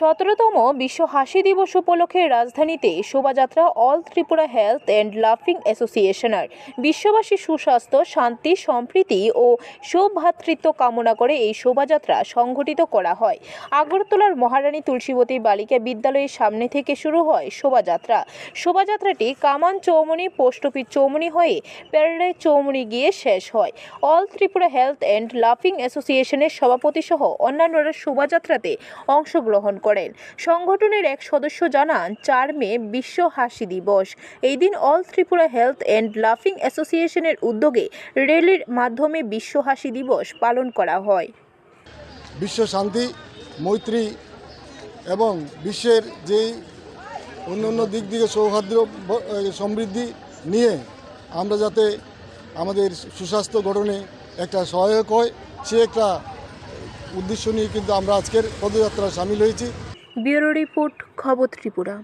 সতেরোতম বিশ্ব হাসি দিবস উপলক্ষে রাজধানীতে শোভাযাত্রা অল ত্রিপুরা হেলথ অ্যান্ড লাফিং অ্যাসোসিয়েশনের বিশ্ববাসী সুস্বাস্থ্য, শান্তি, সম্প্রীতি ও সৌভ্রাতৃত্ব কামনা করে এই শোভাযাত্রা সংগঠিত করা হয়। আগরতলার মহারানী তুলসীবতী বালিকা বিদ্যালয়ের সামনে থেকে শুরু হয় শোভাযাত্রা। শোভাযাত্রাটি কামান চৌমনি পোস্ট অফিস চৌমনি হয়ে প্যারাডাইজ চৌমনি গিয়ে শেষ হয়। অল ত্রিপুরা হেলথ অ্যান্ড লাফিং অ্যাসোসিয়েশনের সভাপতি সহ অন্যান্যরা শোভাযাত্রাতে অংশগ্রহণ করেন। সংগঠনের এক সদস্য জানান, চার মে বিশ্ব হাসি দিবস। এই দিন অল ত্রিপুরা হেলথ অ্যান্ড লাফিং অ্যাসোসিয়েশনের উদ্যোগে র্যালির মাধ্যমে বিশ্ব হাসি দিবস পালন করা হয়। বিশ্ব শান্তি, মৈত্রী এবং বিশ্বের যেই অন্য অন্য দিক দিকে সৌহার্দ্য, সমৃদ্ধি নিয়ে আমরা যাতে আমাদের সুস্বাস্থ্য গঠনে একটা সহায়ক হয়, সে একটা উদ্দেশ্য নিয়ে কিন্তু আমরা আজকের পদযাত্রায় সামিল হয়েছি। ব্যুরো রিপোর্ট খবর ত্রিপুরা।